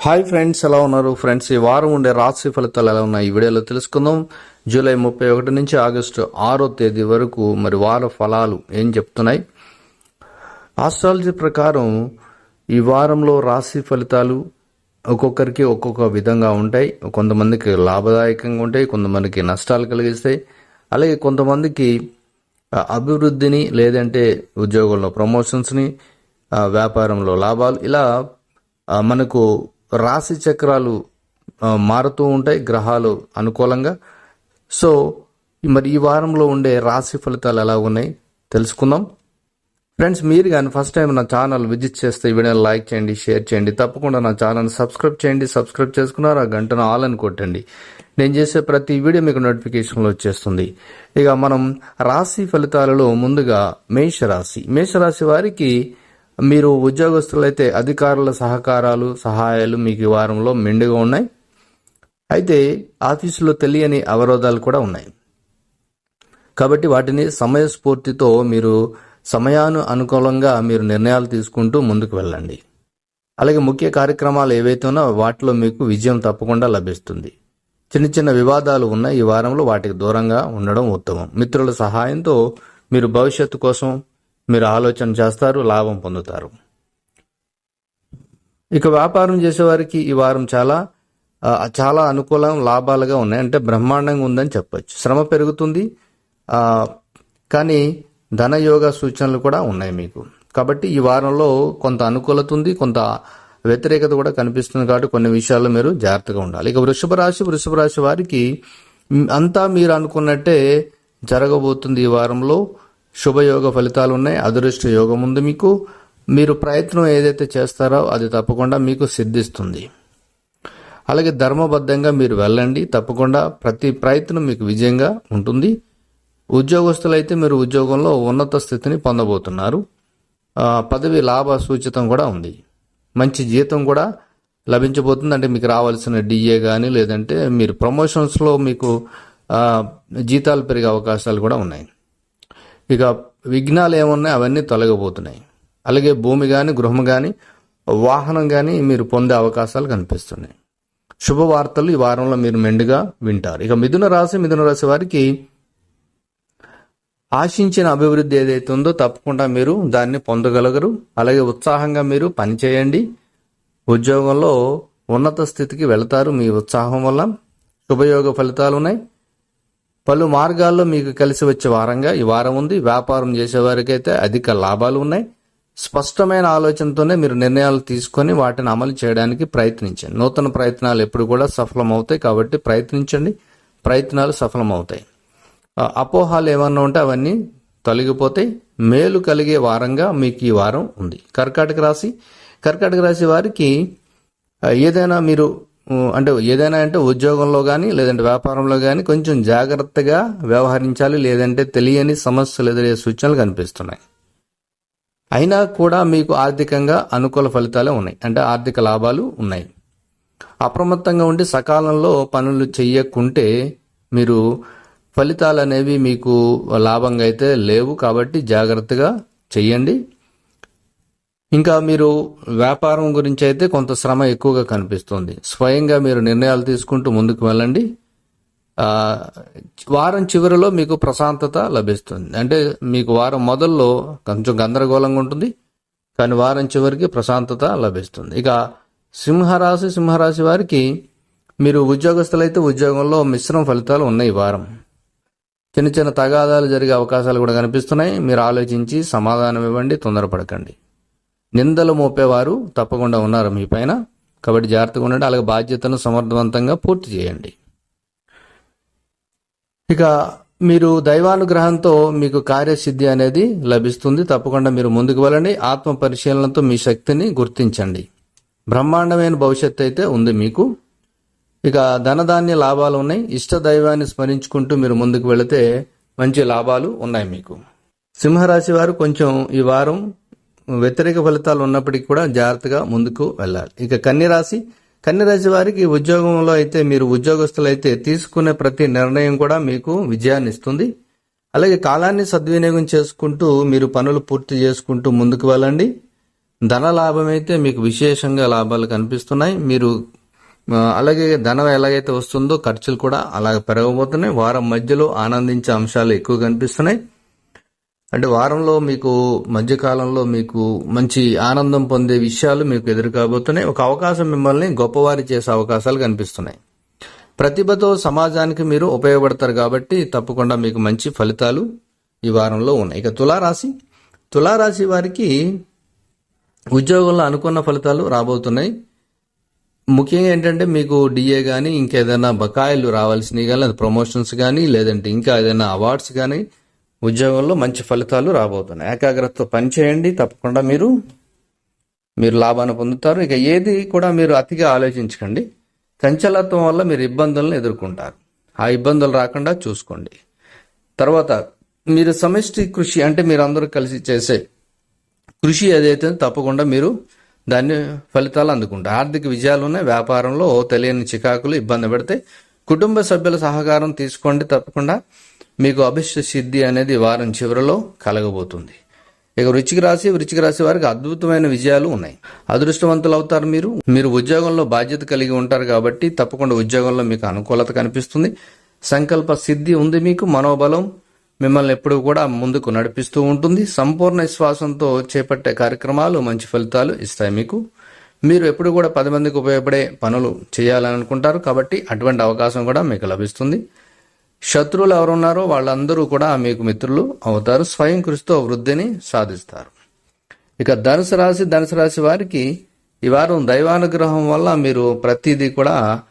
Hi friends ఎలా ఉన్నారు? Friends ఈ వారం ఉండే రాశి ఫలితాలు ఎలా ఉన్నాయి? ఈ వీడియోలో తెలుసుకుందాం. జూలై ముప్పై ఒకటి నుంచి ఆగస్టు ఆరో తేదీ వరకు మరి వార ఫలాలు ఏం చెప్తున్నాయి? ఆస్ట్రాలజీ ప్రకారం ఈ వారంలో రాశి ఫలితాలు ఒక్కొక్కరికి ఒక్కొక్క విధంగా ఉంటాయి. కొంతమందికి లాభదాయకంగా ఉంటాయి కొంతమందికి నష్టాలు కలిగిస్తాయి. అలాగే కొంతమందికి అభివృద్ధిని లేదంటే ఉద్యోగంలో ప్రమోషన్స్ని వ్యాపారంలో లాభాలు ఇలా మనకు రాశి చక్రాలు మారుతూ ఉంటాయి గ్రహాలు అనుకూలంగా. సో మరి ఈ వారంలో ఉండే రాశి ఫలితాలు ఎలా ఉన్నాయి? తెలుసుకుందాం. ఫ్రెండ్స్ మీరు కానీ ఫస్ట్ టైం నా ఛానల్ విజిట్ చేస్తే ఈ వీడియోని లైక్ చేయండి షేర్ చేయండి. తప్పకుండా నా ఛానల్ సబ్స్క్రైబ్ చేయండి. సబ్స్క్రైబ్ చేసుకున్నారు ఆ గంటను ఆల్ అని కొట్టండి. నేను చేసే ప్రతి వీడియో మీకు నోటిఫికేషన్లో వచ్చేస్తుంది. ఇక మనం రాశి ఫలితాలలో ముందుగా మేషరాశి. మేషరాశి వారికి మీరు ఉద్యోగస్తులైతే అధికారుల సహకారాలు సహాయాలు మీకు ఈ వారంలో మెండుగా ఉన్నాయి. అయితే ఆఫీసులో తెలియని అవరోధాలు కూడా ఉన్నాయి. కాబట్టి వాటిని సమయస్ఫూర్తితో మీరు సమయాను అనుకూలంగా మీరు నిర్ణయాలు తీసుకుంటూ ముందుకు వెళ్ళండి. అలాగే ముఖ్య కార్యక్రమాలు ఏవైతే ఉన్నా వాటిలో మీకు విజయం తప్పకుండా లభిస్తుంది. చిన్న చిన్న వివాదాలు ఉన్న ఈ వారంలో వాటికి దూరంగా ఉండడం ఉత్తమం. మిత్రుల సహాయంతో మీరు భవిష్యత్తు కోసం మీరు ఆలోచన చేస్తారు లాభం పొందుతారు. ఇక వ్యాపారం చేసేవారికి ఈ వారం చాలా చాలా అనుకూలం లాభాలుగా ఉన్నాయి. అంటే బ్రహ్మాండంగా ఉందని చెప్పచ్చు. శ్రమ పెరుగుతుంది. కానీ ధనయోగ సూచనలు కూడా ఉన్నాయి మీకు. కాబట్టి ఈ వారంలో కొంత అనుకూలత ఉంది కొంత వ్యతిరేకత కూడా కనిపిస్తుంది కాబట్టి కొన్ని విషయాల్లో మీరు జాగ్రత్తగా ఉండాలి. ఇక వృషభ రాశి వృషభ రాశి వారికి అంతా మీరు అనుకున్నట్టే జరగబోతుంది ఈ వారంలో. శుభయోగ ఫలితాలు ఉన్నాయి అదృష్ట యోగం ఉంది మీకు. మీరు ప్రయత్నం ఏదైతే చేస్తారో అది తప్పకుండా మీకు సిద్ధిస్తుంది. అలాగే ధర్మబద్ధంగా మీరు వెళ్ళండి తప్పకుండా ప్రతి ప్రయత్నం మీకు విజయంగా ఉంటుంది. ఉద్యోగస్తులైతే మీరు ఉద్యోగంలో ఉన్నత స్థితిని పొందబోతున్నారు. పదవి లాభ సూచితం కూడా ఉంది. మంచి జీతం కూడా లభించబోతుంది. అంటే మీకు రావాల్సిన డిఏ కానీ లేదంటే మీరు ప్రమోషన్స్లో మీకు జీతాలు పెరిగే అవకాశాలు కూడా ఉన్నాయి. ఇక విఘ్నాలు ఏమున్నాయి? అవన్నీ తొలగబోతున్నాయి అలాగే భూమి కానీ గృహం కానీ వాహనం కానీ మీరు పొందే అవకాశాలు కనిపిస్తున్నాయి. శుభవార్తలు ఈ వారంలో మీరు మెండుగా వింటారు. ఇక మిథున రాశి మిథున రాశి వారికి ఆశించిన అభివృద్ధి ఏదైతే ఉందో తప్పకుండా మీరు దాన్ని పొందగలగరు. అలాగే ఉత్సాహంగా మీరు పనిచేయండి. ఉద్యోగంలో ఉన్నత స్థితికి వెళతారు మీ ఉత్సాహం వల్ల. శుభయోగ ఫలితాలు ఉన్నాయి. పలు మార్గాల్లో మీకు కలిసి వచ్చే వారంగా ఈ వారం ఉంది. వ్యాపారం చేసేవారికైతే అధిక లాభాలు ఉన్నాయి. స్పష్టమైన ఆలోచనతోనే మీరు నిర్ణయాలు తీసుకొని వాటిని అమలు చేయడానికి ప్రయత్నించండి. నూతన ప్రయత్నాలు ఎప్పుడు కూడా సఫలమవుతాయి కాబట్టి ప్రయత్నించండి. ప్రయత్నాలు సఫలమవుతాయి. అపోహాలు ఏమన్నా ఉంటే అవన్నీ తొలగిపోతాయి. మేలు కలిగే వారంగా మీకు ఈ వారం ఉంది. కర్కాటక రాశి. కర్కాటక రాశి వారికి ఏదైనా మీరు అంటే ఏదైనా అంటే ఉద్యోగంలో కానీ లేదంటే వ్యాపారంలో కానీ కొంచెం జాగ్రత్తగా వ్యవహరించాలి. లేదంటే తెలియని సమస్యలు ఎదురయ్యే సూచనలు కనిపిస్తున్నాయి. అయినా కూడా మీకు ఆర్థికంగా అనుకూల ఫలితాలే ఉన్నాయి. అంటే ఆర్థిక లాభాలు ఉన్నాయి. అప్రమత్తంగా ఉండి సకాలంలో పనులు చెయ్యకుంటే మీరు ఫలితాలు అనేవి మీకు లాభంగా అయితే లేవు కాబట్టి జాగ్రత్తగా చెయ్యండి. ఇంకా మీరు వ్యాపారం గురించి అయితే కొంత శ్రమ ఎక్కువగా కనిపిస్తుంది. స్వయంగా మీరు నిర్ణయాలు తీసుకుంటూ ముందుకు వెళ్ళండి. వారం చివరిలో మీకు ప్రశాంతత లభిస్తుంది. అంటే మీకు వారం మొదల్లో కొంచెం గందరగోళంగా ఉంటుంది. కానీ వారం చివరికి ప్రశాంతత లభిస్తుంది. ఇక సింహరాశి సింహరాశి వారికి మీరు ఉద్యోగస్తులైతే ఉద్యోగంలో మిశ్రమ ఫలితాలు ఉన్నాయి వారం. చిన్న చిన్న తగాదాలు జరిగే అవకాశాలు కూడా కనిపిస్తున్నాయి. మీరు ఆలోచించి సమాధానం ఇవ్వండి తొందరపడకండి. నిందలు మోపేవారు తప్పకుండా ఉన్నారు మీ పైన. కాబట్టి జాగ్రత్తగా ఉండండి. అలాగే బాధ్యతను సమర్థవంతంగా పూర్తి చేయండి. ఇక మీరు దైవానుగ్రహంతో మీకు కార్యసిద్ధి అనేది లభిస్తుంది. తప్పకుండా మీరు ముందుకు వెళ్ళండి. ఆత్మ పరిశీలనతో మీ శక్తిని గుర్తించండి. బ్రహ్మాండమైన భవిష్యత్తు అయితే ఉంది మీకు. ఇక ధనధాన్య లాభాలు ఉన్నాయి. ఇష్ట దైవాన్ని స్మరించుకుంటూ మీరు ముందుకు వెళితే మంచి లాభాలు ఉన్నాయి మీకు. సింహరాశి వారు కొంచెం ఈ వారం వ్యతిరేక ఫలితాలు ఉన్నప్పటికీ కూడా జాగ్రత్తగా ముందుకు వెళ్ళాలి. ఇక కన్యరాశి కన్యరాశి వారికి ఉద్యోగంలో అయితే మీరు ఉద్యోగస్తులైతే తీసుకునే ప్రతి నిర్ణయం కూడా మీకు విజయాన్ని ఇస్తుంది. అలాగే కాలాన్ని సద్వినియోగం చేసుకుంటూ మీరు పనులు పూర్తి చేసుకుంటూ ముందుకు వెళ్ళండి. ధన లాభం అయితే మీకు విశేషంగా లాభాలు కనిపిస్తున్నాయి. మీరు అలాగే ధనం ఎలాగైతే వస్తుందో ఖర్చులు కూడా అలాగ పెరగబోతున్నాయి. వారం మధ్యలో ఆనందించే అంశాలు ఎక్కువ కనిపిస్తున్నాయి. అంటే వారంలో మీకు మధ్యకాలంలో మీకు మంచి ఆనందం పొందే విషయాలు మీకు ఎదురు కాబోతున్నాయి ఒక అవకాశం మిమ్మల్ని గొప్పవారి చేసే అవకాశాలు కనిపిస్తున్నాయి. ప్రతిభతో సమాజానికి మీరు ఉపయోగపడతారు కాబట్టి తప్పకుండా మీకు మంచి ఫలితాలు ఈ వారంలో ఉన్నాయి. ఇక తులారాశి. తులారాశి వారికి ఉద్యోగంలో అనుకున్న ఫలితాలు రాబోతున్నాయి. ముఖ్యంగా ఏంటంటే మీకు డిఏ కానీ ఇంకేదైనా బకాయిలు రావాల్సినవి కానీ లేదా ప్రమోషన్స్ కానీ లేదంటే ఇంకా ఏదైనా అవార్డ్స్ కానీ ఉద్యోగంలో మంచి ఫలితాలు రాబోతున్నాయి. ఏకాగ్రతతో పనిచేయండి తప్పకుండా మీరు మీరు లాభాన్ని పొందుతారు. ఇక ఏది కూడా మీరు అతిగా ఆలోచించకండి. చంచలత్వం వల్ల మీరు ఇబ్బందులను ఎదుర్కొంటారు. ఆ ఇబ్బందులు రాకుండా చూసుకోండి. తర్వాత మీరు సమిష్టి కృషి అంటే మీరు అందరూ కలిసి చేసే కృషి ఏదైతే తప్పకుండా మీరు దాన్ని ఫలితాలు అందుకుంటా ఆర్థిక విజయాలు ఉన్నాయి వ్యాపారంలో తెలియని చికాకులు ఇబ్బంది పెడితే కుటుంబ సభ్యుల సహకారం తీసుకోండి తప్పకుండా. మీకు అభిష్ట సిద్ధి అనేది వారం చివరిలో కలగబోతుంది. ఇక వృచ్చిక రాశి వృచ్చిక రాశి వారికి అద్భుతమైన విజయాలు ఉన్నాయి. అదృష్టవంతులు అవుతారు మీరు. మీరు ఉద్యోగంలో బాధ్యత కలిగి ఉంటారు కాబట్టి తప్పకుండా ఉద్యోగంలో మీకు అనుకూలత కనిపిస్తుంది. సంకల్ప సిద్ధి ఉంది మీకు. మనోబలం మిమ్మల్ని ఎప్పుడూ కూడా ముందుకు నడిపిస్తూ ఉంటుంది. సంపూర్ణ విశ్వాసంతో చేపట్టే కార్యక్రమాలు మంచి ఫలితాలు ఇస్తాయి మీకు. మీరు ఎప్పుడు కూడా పది మందికి ఉపయోగపడే పనులు చేయాలని అనుకుంటారు కాబట్టి అటువంటి అవకాశం కూడా మీకు లభిస్తుంది. శత్రువులు ఎవరున్నారో వాళ్ళందరూ కూడా మీకు మిత్రులు అవుతారు. స్వయం కృషితో వృద్ధిని సాధిస్తారు. ఇక ధనుసు రాశి ధనుసు రాశి వారికి ఈ వారం దైవానుగ్రహం వల్ల మీరు ప్రతిదీ కూడా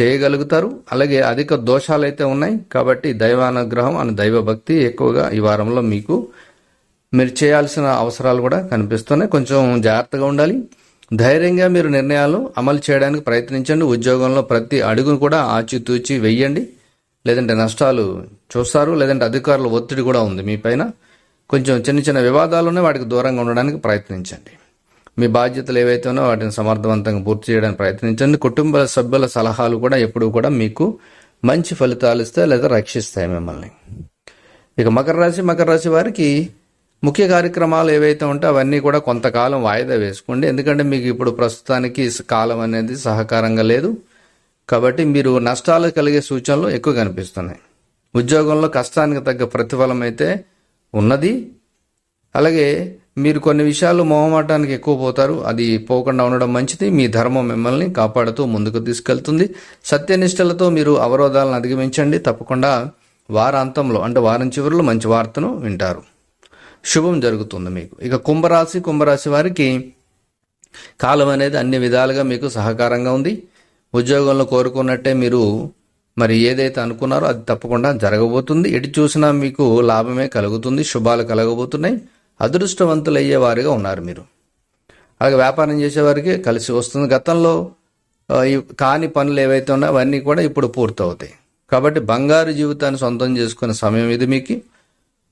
చేయగలుగుతారు. అలాగే అధిక దోషాలు అయితే ఉన్నాయి. కాబట్టి దైవానుగ్రహం అని దైవ భక్తి ఎక్కువగా ఈ వారంలో మీకు మీరు చేయాల్సిన అవసరాలు కూడా కనిపిస్తున్నాయి. కొంచెం జాగ్రత్తగా ఉండాలి. ధైర్యంగా మీరు నిర్ణయాలు అమలు చేయడానికి ప్రయత్నించండి. ఉద్యోగంలో ప్రతి అడుగును కూడా ఆచితూచి వెయ్యండి. లేదంటే నష్టాలు చూస్తారు. లేదంటే అధికారుల ఒత్తిడి కూడా ఉంది మీ పైన. కొంచెం చిన్న చిన్న వివాదాలు ఉన్నాయి. వాటికి దూరంగా ఉండడానికి ప్రయత్నించండి. మీ బాధ్యతలు ఏవైతే వాటిని సమర్థవంతంగా పూర్తి చేయడానికి ప్రయత్నించండి. కుటుంబ సభ్యుల సలహాలు కూడా ఎప్పుడూ కూడా మీకు మంచి ఫలితాలు ఇస్తాయి లేదా రక్షిస్తాయి మిమ్మల్ని. ఇక మకర రాశి మకర రాశి వారికి ముఖ్య కార్యక్రమాలు ఏవైతే ఉంటే అవన్నీ కూడా కొంతకాలం వాయిదా వేసుకోండి. ఎందుకంటే మీకు ఇప్పుడు ప్రస్తుతానికి కాలం అనేది సహకారంగా లేదు. కాబట్టి మీరు నష్టాలు కలిగే సూచనలు ఎక్కువ కనిపిస్తున్నాయి. ఉద్యోగంలో కష్టానికి తగ్గ ప్రతిఫలం అయితే ఉన్నది. అలాగే మీరు కొన్ని విషయాలు మొహమాటానికి ఎక్కువ పోతారు. అది పోకుండా ఉండడం మంచిది. మీ ధర్మం మిమ్మల్ని కాపాడుతూ ముందుకు తీసుకెళ్తుంది. సత్యనిష్టలతో మీరు అవరోధాలను అధిగమించండి. తప్పకుండా వారాంతంలో అంటే వారం చివరిలో మంచి వార్తను వింటారు. శుభం జరుగుతుంది మీకు. ఇక కుంభరాశి కుంభరాశి వారికి కాలం అనేది అన్ని విధాలుగా మీకు సహకారంగా ఉంది. ఉద్యోగంలో కోరుకున్నట్టే మీరు మరి ఏదైతే అనుకున్నారో అది తప్పకుండా జరగబోతుంది. ఎటు చూసినా మీకు లాభమే కలుగుతుంది. శుభాలు కలగబోతున్నాయి. అదృష్టవంతులయ్యేవారుగా ఉన్నారు మీరు. అలాగే వ్యాపారం చేసేవారికి కలిసి వస్తుంది. గతంలో ఈ కాని పనులు ఏవైతే ఉన్నాయో అవన్నీ కూడా ఇప్పుడు పూర్తవుతాయి. కాబట్టి బంగారు జీవితాన్ని సొంతం చేసుకునే సమయం ఇది మీకు.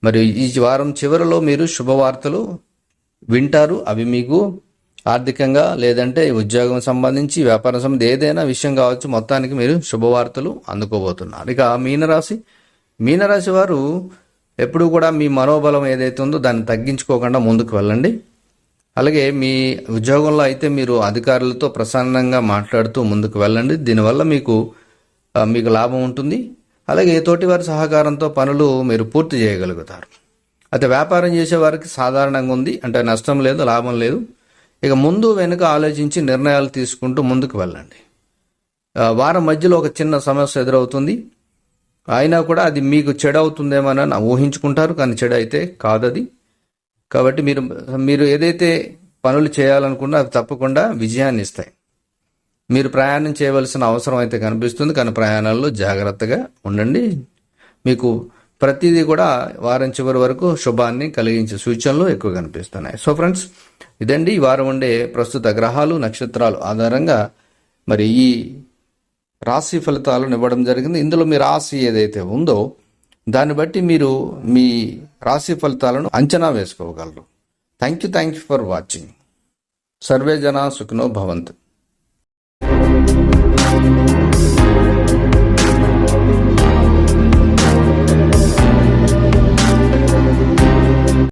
మరి ఈ వారం చివరిలో మీరు శుభవార్తలు వింటారు. అవి మీకు ఆర్థికంగా లేదంటే ఉద్యోగం సంబంధించి వ్యాపారం సంబంధించి ఏదైనా విషయం కావచ్చు మొత్తానికి మీరు శుభవార్తలు అందుకోబోతున్నారు. ఇక మీనరాశి. మీనరాశి వారు ఎప్పుడూ కూడా మీ మనోబలం ఏదైతే ఉందో దాన్ని తగ్గించుకోకుండా ముందుకు వెళ్ళండి. అలాగే మీ ఉద్యోగంలో అయితే మీరు అధికారులతో ప్రసన్నంగా మాట్లాడుతూ ముందుకు వెళ్ళండి. దీనివల్ల మీకు మీకు లాభం ఉంటుంది. అలాగే తోటి వారి సహకారంతో పనులు మీరు పూర్తి చేయగలుగుతారు. అయితే వ్యాపారం చేసేవారికి సాధారణంగా ఉంది. అంటే నష్టం లేదు లాభం లేదు. ఇక ముందు వెనుక ఆలోచించి నిర్ణయాలు తీసుకుంటూ ముందుకు వెళ్ళండి. వారం మధ్యలో ఒక చిన్న సమస్య ఎదురవుతుంది. అయినా కూడా అది మీకు చెడు అవుతుందేమోనని ఊహించుకుంటారు కానీ చెడు అయితే కాదది. కాబట్టి మీరు మీరు ఏదైతే పనులు చేయాలనుకున్నా అవి తప్పకుండా విజయాన్ని ఇస్తాయి. మీరు ప్రయాణం చేయవలసిన అవసరం అయితే కనిపిస్తుంది కానీ ప్రయాణాల్లో జాగ్రత్తగా ఉండండి. మీకు ప్రతిదీ కూడా వారం చివరి వరకు శుభాన్ని కలిగించే సూచనలు ఎక్కువ కనిపిస్తున్నాయి. సో ఫ్రెండ్స్ ఇదండి ఈ వారం ఉండే ప్రస్తుత గ్రహాలు నక్షత్రాలు ఆధారంగా మరి ఈ రాశి ఫలితాలను ఇవ్వడం జరిగింది. ఇందులో మీ రాశి ఏదైతే ఉందో దాన్ని బట్టి మీరు మీ రాశి ఫలితాలను అంచనా వేసుకోగలరు. Thank you thank you for watching survey జన సుఖినో భవంతు.